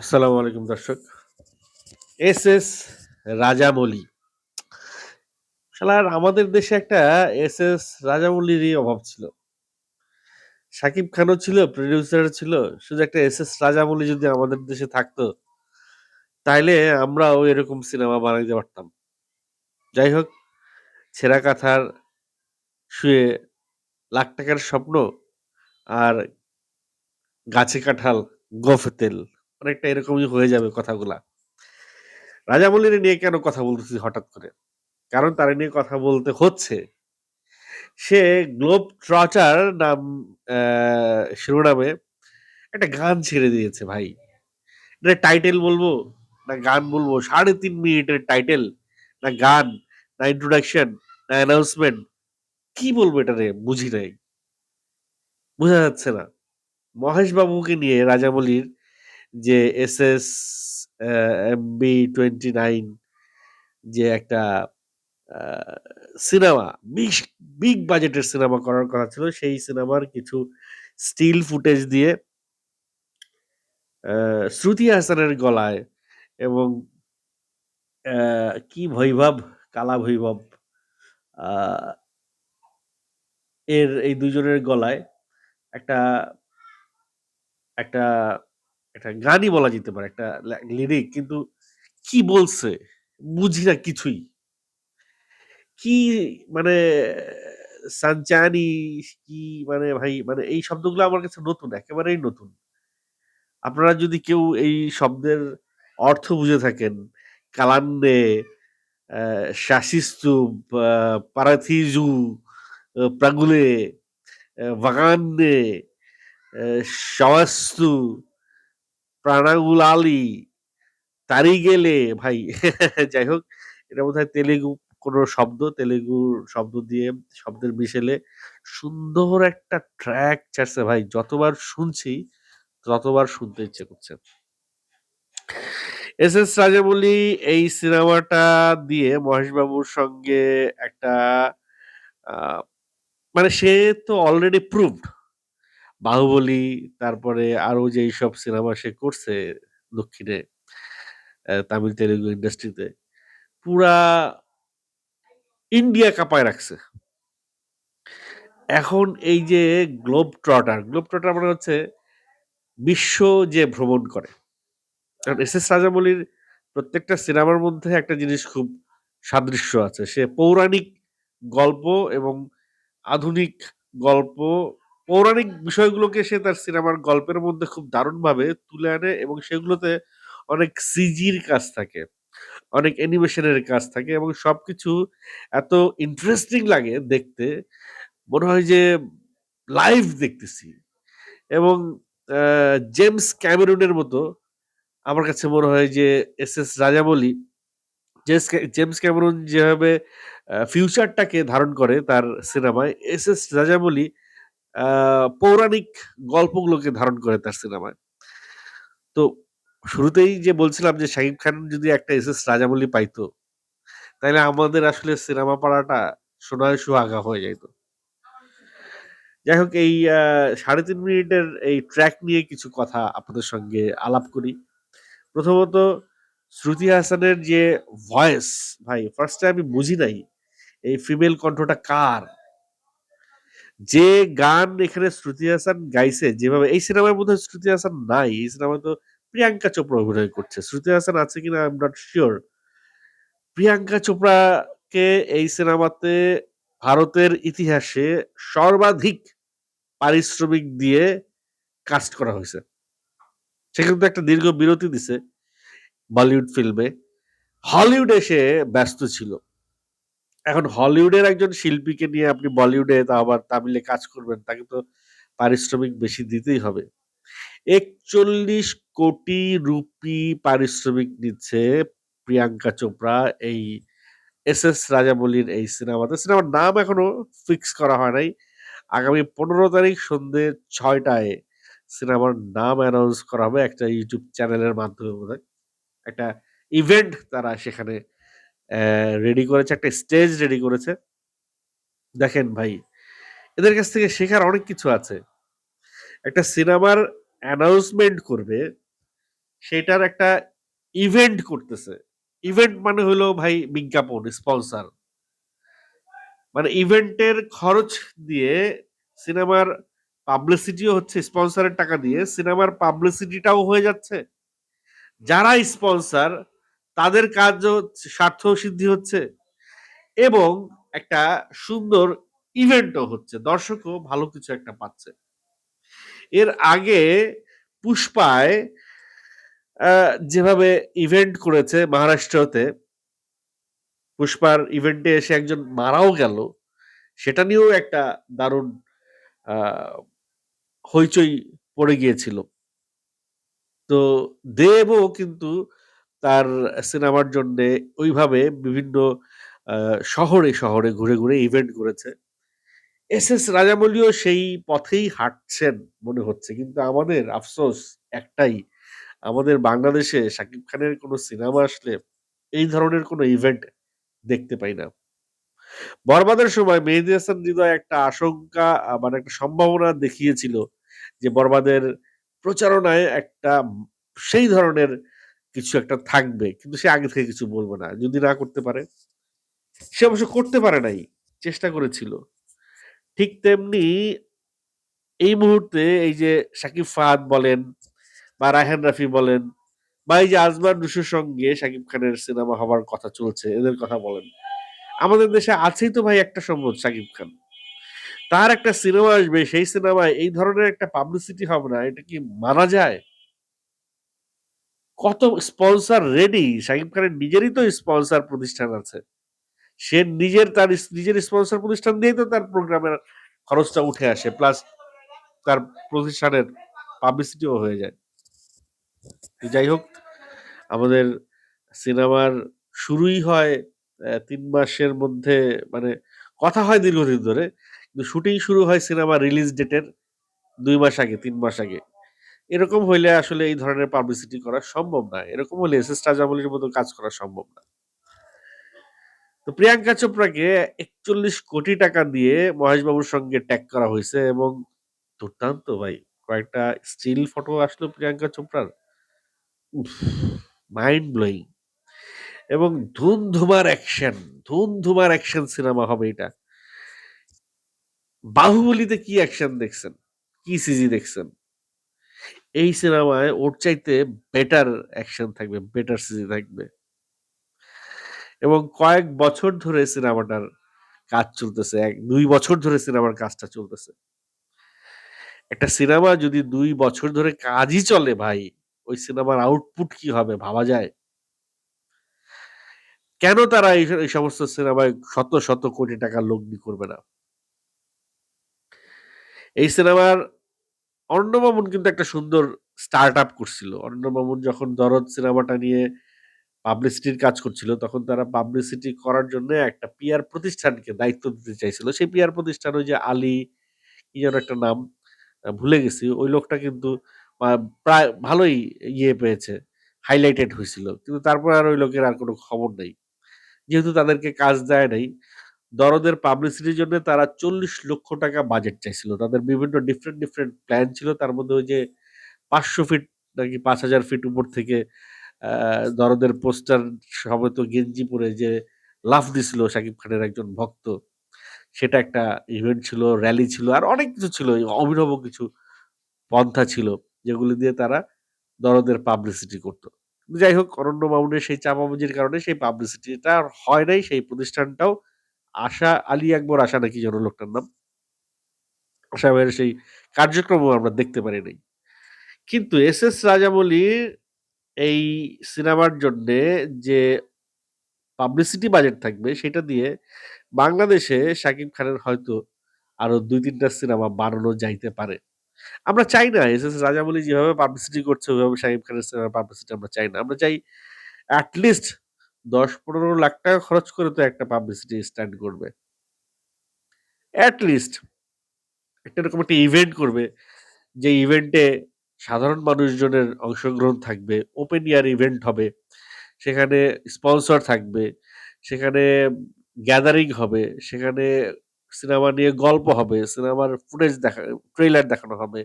আসসালামু আলাইকুম দর্শক। S S Rajamouli. শালার আমাদের দেশে একটা এস এস রাজামৌলিরই অভাব ছিল। শাকিব খানও ছিল, প্রোডিউসারও ছিল। শুধু একটা এস এস রাজামৌলি যদি আমাদের দেশে থাকতো, তাইলে আমরাও এরকম সিনেমা বানাইতে পারতাম। যাই হোক, ছেঁড়া কাঁথার শুয়ে লাখ টাকার স্বপ্ন আর গাছে কাঁঠাল, গোঁফে তেল। অনেকটা এরকমই হয়ে যাবে কথাগুলা। রাজামৌলিরে নিয়ে কেন কথা বলতেছি হঠাৎ করে? কারণ তারে নিয়ে কথা বলতে হচ্ছে। সে 'গ্লোব ট্রটার' নাম শিরোনামে একটা গান ছেড়ে দিয়েছে ভাই। এটা টাইটেল বলব? না গান বলব? ৩.৫ মিনিটের টাইটেল, না গান, না ইন্ট্রোডাকশন, না অ্যানাউন্সমেন্ট। কি বলব এটা রে বুঝি নাই। বোঝা যাচ্ছে না। মহেশ বাবুকে নিয়ে রাজামৌলির যে এসএস অ্যা এমবি-29 যে একটা সিনেমা, বিশ বিগ বাজেটের সিনেমা করার কথা ছিল। সেই সিনেমার কিছু স্টিল ফুটেজ দিয়ে শ্রুতি হাসানের গলায় এবং কি ভৈভব, কালা ভৈভব এর এই দুজনের গলায় একটা একটা একটা গানই বলা যেতে পারে। একটা লিরিক কিন্তু কি বলছে? বুঝি না কিছুই। কি মানে সানচানি কি মানে ভাই মানে এই শব্দগুলো আমার কাছে নতুন, একেবারেই নতুন। আপনারা যদি কেউ এই শব্দের অর্থ বুঝে থাকেন, কালান্নে, অ্যা শাসিস্তু, পা পারাথিজু, প্রাগুলে, অ্যা ভাগান্নে, অ্যা শাওয়াস্তু, প্রাণাগুলালি, তারিগেলে ভাই যাই হোক এটা বোধহয় তেলেগু কোনো শব্দ, তেলেগু শব্দ দিয়ে শব্দের মিশেলে সুন্দর একটা ট্র্যাক ছাড়ছে ভাই। যতবার শুনছি ততবার শুনতে ইচ্ছে করছে। এস এস রাজামৌলি এই সিনেমাটা দিয়ে মহেশ বাবুর সঙ্গে একটা মানে সে তো অলরেডি প্রুভড। বাহুবলী, তারপরে আরও যেইসব সিনেমা সে করছে দক্ষিণে তামিল, তেলেগু ইন্ডাস্ট্রিতে পুরা ইন্ডিয়া কাঁপায় রাখছে। এখন এই যে 'গ্লোব ট্রটার', 'গ্লোব ট্রটার' মানে হচ্ছে বিশ্ব যে ভ্রমণ করে। কারণ এস এস রাজামৌলির প্রত্যেকটা সিনেমার মধ্যে একটা জিনিস খুব সাদৃশ্য আছে। সে পৌরাণিক গল্প এবং আধুনিক গল্প, পৌরাণিক বিষয়গুলোকে সে তার সিনেমার গল্পের মধ্যে খুব দারুণভাবে তুলে আনে এবং সেগুলোতে অনেক সিজির কাজ থাকে। অনেক অ্যানিমেশনের কাজ থাকে এবং সবকিছু এত ইন্টারেস্টিং লাগে দেখতে। মনে হয় যে লাইভ দেখতেছি এবং জেমস ক্যামেরুনের মতো আমার কাছে মনে হয় যে S S Rajamouli, James Cameron যেভাবে ফিউচারটাকে ধারণ করে তার সিনেমায়, এস এস রাজামৌলি পৌরাণিক গল্পগুলোকে ধারণ করে তার সিনেমায়। তো শুরুতেই যে বলছিলাম যে শাকিব খান যদি একটা এস এস রাজামৌলি পাইতো, তাহলে আমাদের আসলে সিনেমা পাড়াটা সোনায় সুহাগা হয়ে যাইত। যাই হোক এই সাড়ে তিন মিনিটের এই ট্র্যাক নিয়ে কিছু কথা আপনাদের সঙ্গে আলাপ করি। প্রথমত শ্রুতি হাসানের যে ভয়েস ভাই ফার্স্টে আমি বুঝি নাই এই ফিমেল কণ্ঠটা কার? যে গান এখানে শ্রুতি হাসান গাইছে, যেভাবে এই সিনেমায় বোধহয় শ্রুতি হাসান নাই। এই সিনেমায় তো প্রিয়াঙ্কা চোপড়া অভিনয় করছে। শ্রুতি হাসান আছে কিনা I am not sure. Priyanka চোপড়াকে এই সিনেমাতে ভারতের ইতিহাসে সর্বাধিক পারিশ্রমিক দিয়ে কাস্ট করা হয়েছে সেখানে কিন্তু একটা দীর্ঘ বিরতি দিছে বলিউড ফিল্মে। হলিউডে এসে ব্যস্ত ছিল। এখন হলিউডের একজন শিল্পীকে নিয়ে আপনি বলিউডে তাও আবার তামিলে কাজ করবেন, তাকে তো পারিশ্রমিক বেশি দিতেই হবে। ৪১ কোটি রুপি পারিশ্রমিক নিচ্ছে প্রিয়াঙ্কা চোপড়া এই এস এস রাজামৌলির এই সিনেমাতে। সিনেমার নাম এখনও ফিক্স করা হয় নাই। আগামী ১৫ তারিখ সন্ধ্যে ছয়টায় সিনেমার নাম অ্যানাউন্স করা হবে একটা ইউটিউব চ্যানেলের মাধ্যমে বোধহয়। একটা ইভেন্ট তারা সেখানে রেডি করেছে, একটা স্টেজ রেডি করেছে। দেখেন ভাই, এদের কাছ থেকে শেখার অনেক কিছু আছে। একটা সিনেমার অ্যানাউন্সমেন্ট করবে সেটার একটা ইভেন্ট করতেছে। ইভেন্ট মানে হলো ভাই বিজ্ঞাপন, স্পন্সর। মানে ইভেন্টের খরচ দিয়ে সিনেমার পাবলিসিটিও হচ্ছে স্পন্সরের টাকা দিয়ে সিনেমার পাবলিসিটিটাও হয়ে যাচ্ছে। যারা স্পন্সর তাদের কাজও স্বার্থ সিদ্ধি হচ্ছে এবং একটা সুন্দর ইভেন্টও হচ্ছে। দর্শকও ভালো কিছু একটা পাচ্ছে। এর আগে পুষ্পায় যেভাবে ইভেন্ট করেছে মহারাষ্ট্রতে, পুষ্পার ইভেন্টে এসে একজন মারাও গেল। সেটা নিয়েও একটা দারুণ হইচই পড়ে গিয়েছিল। তো দেবও কিন্তু তার সিনেমার জন্যে ওইভাবে বিভিন্ন শহরে, শহরে ঘুরে, ঘুরে ইভেন্ট করেছে। এস এস রাজামৌলিও সেই পথেই হাঁটছেন মনে হচ্ছে। কিন্তু আমাদের আফসোস একটাই, আমাদের বাংলাদেশে শাকিব খানের কোন সিনেমা আসলে এই ধরনের কোন ইভেন্ট দেখতে পাই না। বরবাদের সময় মেহেদী হাসান হৃদয় একটা আশঙ্কা মানে একটা সম্ভাবনা দেখিয়েছিল যে বরবাদের প্রচারণায় একটা সেই ধরনের কিছু একটা থাকবে। কিন্তু সে আগে থেকে কিছু বলবে না। যদি না করতে পারে। সে অবশ্য করতে পারে নাই। চেষ্টা করেছিল। ঠিক তেমনি এই মুহূর্তে এই যে শাকিব ফাহাদ বলেন বা রায়হান রাফি বলেন বা এই যে আজমান রুশুর সঙ্গে শাকিব খানের সিনেমা হবার কথা চলছে, এদের কথা বলেন। আমাদের দেশে আছেই তো ভাই একটা সম্পদ শাকিব খান। তার একটা সিনেমা আসবে, সেই সিনেমায় এই ধরনের একটা পাবলিসিটি হবে না। এটা কি মানা যায়? কত স্পন্সর রেডি। শাকিব খানের নিজেরই তো স্পন্সর প্রতিষ্ঠান আছে। সে নিজের তার নিজের স্পন্সর প্রতিষ্ঠান দিয়েই তো তার প্রোগ্রামের খরচটা উঠে আসে। প্লাস তার প্রতিষ্ঠানের পাবলিসিটিও হয়ে যায়। যাই হোক, আমাদের সিনেমার শুরুই হয় তিন মাসের মধ্যে মানে কথা হয় দীর্ঘদিন ধরে। কিন্তু শুটিং শুরু হয় সিনেমা রিলিজ ডেটের দুই মাস আগে, তিন মাস আগে। এরকম হইলে আসলে এই ধরনের পাবলিসিটি করা সম্ভব না। এরকম হলে এস এস রাজামৌলির মতো কাজ করা সম্ভব না। তো প্রিয়াঙ্কা চোপড়াকে ৪১ কোটি টাকা দিয়ে মহেশ বাবুর সঙ্গে ট্যাগ করা হয়েছে এবং দুর্দান্ত ভাই। কয়েকটা স্টিল ফটো আসলো প্রিয়াঙ্কা চোপড়ার। মাইন্ড ব্লোয়িং এবং ধুমধুমার অ্যাকশন, ধুমধুমার অ্যাকশন সিনেমা হবে এটা। বাহুবলিতে কি অ্যাকশন দেখছেন? কি সিজি দেখছেন? এই সিনেমায় ওর চাইতে বেটার অ্যাকশন থাকবে, বেটার সিজি থাকবে। এবং কয়েক বছর ধরে সিনেমাটার কাজ চলতেছে। ১-২ বছর ধরে সিনেমার কাজটা চলতেছে। একটা সিনেমা যদি দুই বছর ধরে কাজই চলে ভাই, ওই সিনেমার আউটপুট কি হবে ভাবা যায়? কেন তারা এই সমস্ত সিনেমায় শত, শত কোটি টাকা লগ্নি করবে না? এই সিনেমার অরণ্য কিন্তু একটা সুন্দর স্টার্ট আপ করছিল। অরণ্য যখন 'দরদ' সিনেমাটা নিয়ে পাবলিসিটির কাজ করছিল, তখন তারা পাবলিসিটি করার জন্য একটা পিয়ার প্রতিষ্ঠানকে দায়িত্ব দিতে চাইছিল। সেই পিয়ার প্রতিষ্ঠান ওই যে আলী, কি যেন একটা নাম ভুলে গেছি। ওই লোকটা কিন্তু প্রায় ভালোই ইয়ে পেয়েছে, হাইলাইটেড হয়েছিল কিন্তু তারপর আর ওই লোকের আর কোনো খবর নেই। যেহেতু তাদেরকে কাজ দেয় নাই, 'দরদের' পাবলিসিটির জন্য তারা ৳৪০,০০,০০০ বাজেট চাইছিল। তাদের বিভিন্ন ডিফারেন্ট, ডিফারেন্ট প্ল্যান ছিল। তার মধ্যে ওই যে ৫০০ ফিট নাকি ৫০০০ ফিট উপর থেকে 'দরদের' পোস্টার সমেত গেঞ্জি পরে যে লাফ দিছিল শাকিব খানের একজন ভক্ত। সেটা একটা ইভেন্ট ছিল, র‍্যালি ছিল। আর অনেক কিছু ছিল। অভিনব কিছু পন্থা ছিল। যেগুলি দিয়ে তারা 'দরদের' পাবলিসিটি করত। যাই হোক অরণ্য মামুনের সেই চাপাবাজির কারণে সেই পাবলিসিটিটা হয় নাই। সেই প্রতিষ্ঠানটাও আশা আলী আকবর, আশা নাকি যেন লোকটার নাম। আশা ভাইয়ের সেই কার্যক্রমও আমরা দেখতে পারি নাই। কিন্তু এস এস রাজামৌলির এই সিনেমার জন্যে যে পাবলিসিটি বাজেট থাকবে, সেটা দিয়ে বাংলাদেশে শাকিব খানের হয়তো আরও দুই তিনটা সিনেমা বানানো যাইতে পারে। আমরা চাই না এস এস রাজামৌলি যেভাবে পাবলিসিটি করছে, ওইভাবে শাকিব খানের সিনেমার পাবলিসিটি আমরা চাই না। আমরা চাই এট লিস্ট ১০-১৫ লাখ টাকা খরচ করে তো একটা পাবলিসিটি স্টান্ট করবে। এট লিস্ট একটা এরকম একটা ইভেন্ট করবে। যে ইভেন্টে সাধারণ মানুষজনের অংশগ্রহণ থাকবে। ওপেন ইয়ার ইভেন্ট হবে। সেখানে স্পন্সর থাকবে। সেখানে গ্যাদারিং হবে। সেখানে সিনেমা নিয়ে গল্প হবে। সিনেমার ফুটেজ দেখা ট্রেইলার দেখানো হবে।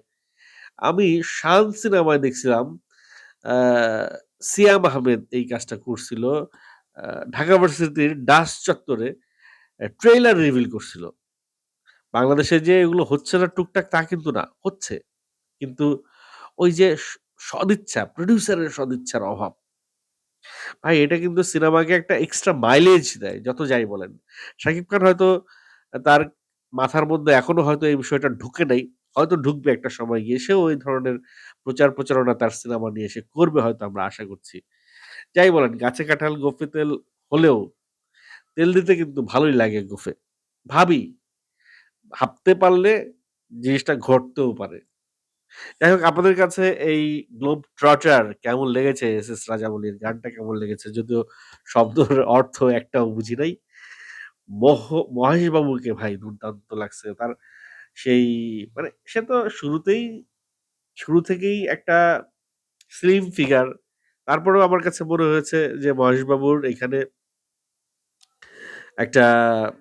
আমি 'শান' সিনেমায় দেখছিলাম সিয়াম আহমেদ এই কাজটা করছিল। ঢাকা ভার্সিটির ডাস চত্বরে অ্যা ট্রেইলার রিভিল করছিল। বাংলাদেশে যে এগুলো হচ্ছে না টুকটাক তা কিন্তু না, হচ্ছে। কিন্তু ওই যে সদিচ্ছা, প্রোডিউসারের সদিচ্ছার অভাব। ভাই এটা কিন্তু সিনেমাকে একটা এক্সট্রা মাইলেজ দেয়, যত যাই বলেন। শাকিব খান হয়তো তার মাথার মধ্যে এখনও হয়তো এই বিষয়টা ঢুকে নাই। হয়তো ঢুকবে একটা সময় গিয়ে। সেও ওই ধরনের প্রচার প্রচারণা তার সিনেমা নিয়ে সে করবে হয়তো আমরা আশা করছি। যাই বলেন গাছে কাঁঠাল গোঁফে তেল হলেও তেল দিতে কিন্তু ভালোই লাগে গোঁফে। ভাবি, ভাবতে পারলে জিনিসটা ঘটতেও পারে। যাই হোক আপনাদের কাছে এই 'গ্লোব ট্রটার' কেমন লেগেছে এস এস রাজামৌলির গানটা কেমন লেগেছে? যদিও শব্দের অর্থ একটাও বুঝি নাই। মহ মহেশ বাবুকে ভাই দুর্দান্ত লাগছে। তার সেই মানে সে তো শুরুতেই শুরু থেকেই একটা স্লিম ফিগার। তারপরেও আমার কাছে মনে হয়েছে যে মহেশ বাবুর এখানে একটা,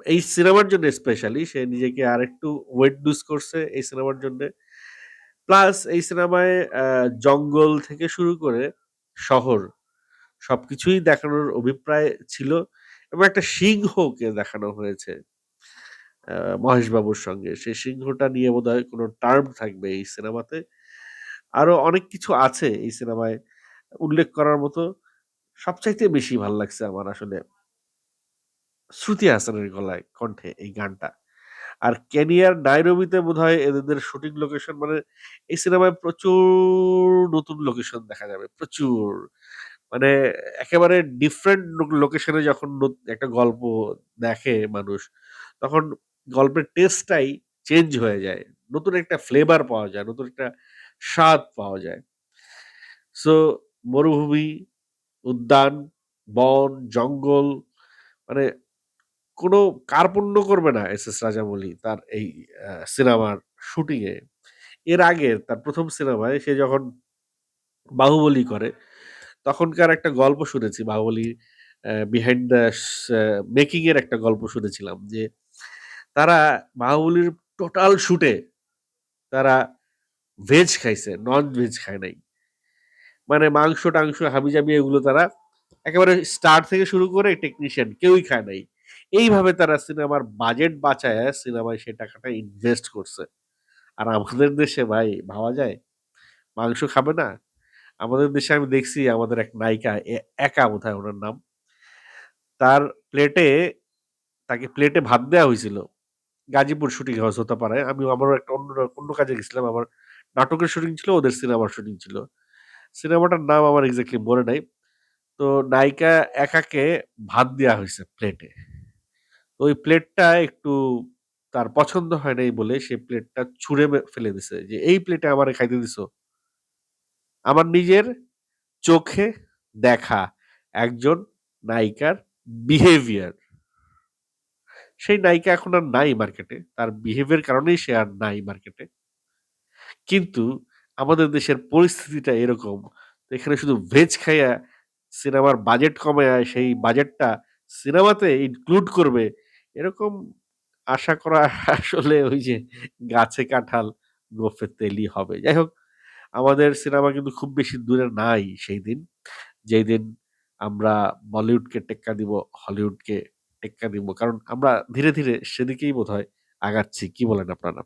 এই সিনেমার জন্য স্পেশালি সে নিজেকে আরেকটু ওয়েট লুজ করছে এই সিনেমার জন্যে। প্লাস এই সিনেমায় জঙ্গল থেকে শুরু করে শহর সবকিছুই দেখানোর অভিপ্রায় ছিল এবং একটা সিংহকে দেখানো হয়েছে। আ মহেশ বাবুর সঙ্গে। সেই সিংহটা নিয়ে বোধহয় কোনো টার্ম থাকবে এই সিনেমাতে। আরও অনেক কিছু আছে এই সিনেমায় উল্লেখ করার মতো। সবচাইতে বেশি ভালো লাগছে আমার আসলে শ্রুতি হাসানের গলায় কণ্ঠে এই গানটা। আর কেনিয়ার নাইরোবিতে বোধহয় এদের শুটিং লোকেশন মানে এই সিনেমায় প্রচুর নতুন লোকেশন দেখা যাবে। প্রচুর। মানে একেবারে ডিফারেন্ট লোকেশনে যখন একটা গল্প দেখে মানুষ, তখন গল্পের টেস্টটাই চেঞ্জ হয়ে যায়। নতুন একটা ফ্লেভার পাওয়া যায়, নতুন একটা স্বাদ পাওয়া যায়। সো মরুভূমি, উদ্যান, বন, জঙ্গল মানে কোনো কার্পণ্য করবে না এস এস রাজামৌলি তার এই সিনেমার শুটিং এ। এর আগে তার ১ম সিনেমায় সে যখন 'বাহুবলী' করে, তখনকার একটা গল্প শুনেছি 'বাহুবলী' বিহাইন্ড দ্য স মেকিং এর একটা গল্প শুনেছিলাম যে, তারা 'বাহুবলীর' টোটাল শুটে তারা ভেজ খাইছে, নন-ভেজ খায় নাই। মানে মাংস-টাংস হাবি-জাবি এগুলো তারা একেবারে স্টার থেকে শুরু করে টেকনিশিয়ান কেউই খায় নাই। এইভাবে তারা সিনেমার বাজেট বাঁচায় সিনেমায় সে টাকাটা ইনভেস্ট করছে। আর আমাদের দেশে ভাই ভাবা যায়? মাংস খাবে না? আমাদের দেশে আমি দেখছি আমাদের এক নায়িকা একা বোধহয় ওনার নাম। তার প্লেটে তাকে প্লেটে ভাত দেওয়া হয়েছিল গাজীপুর শুটিং হাউস হতে পারে আমি আমারও একটা অন্য অন্য কাজে গেছিলাম। আমার নাটকের শুটিং ছিল, ওদের সিনেমার শুটিং ছিল। সিনেমাটার নাম আমার এক্সাক্টলি মনে নাই। তো নায়িকা একাকে ভাত দেওয়া হয়েছে প্লেটে। ওই প্লেটটা একটু তার পছন্দ হয় নাই বলে সে প্লেটটা ছুঁড়ে ফেলে দিছে যে, "এই প্লেটে আমারে খাইতে দিছো?" আমার নিজের চোখে দেখা একজন নায়িকার বিহেভিয়ার। সেই নায়িকা এখন আর নাই মার্কেটে। তার বিহেভিয়ার কারণেই সে আর নাই মার্কেটে। কিন্তু আমাদের দেশের পরিস্থিতিটা এরকম। এখানে শুধু ভেজ খাইয়া সিনেমার বাজেট কমায়া সেই বাজেটটা সিনেমাতে ইনক্লুড করবে, এরকম আশা করা আসলে ওই যে গাছে কাঁঠাল গোঁফে তেলই হবে। যাই হোক, আমাদের সিনেমা কিন্তু খুব বেশি দূরে নাই সেইদিন। যেদিন আমরা বলিউডকে টেক্কা দিব, হলিউডকে টেক্কা দিব। কারণ আমরা ধীরে, ধীরে সেদিকেই বোধহয় আগাচ্ছি। কি বলেন আপনারা?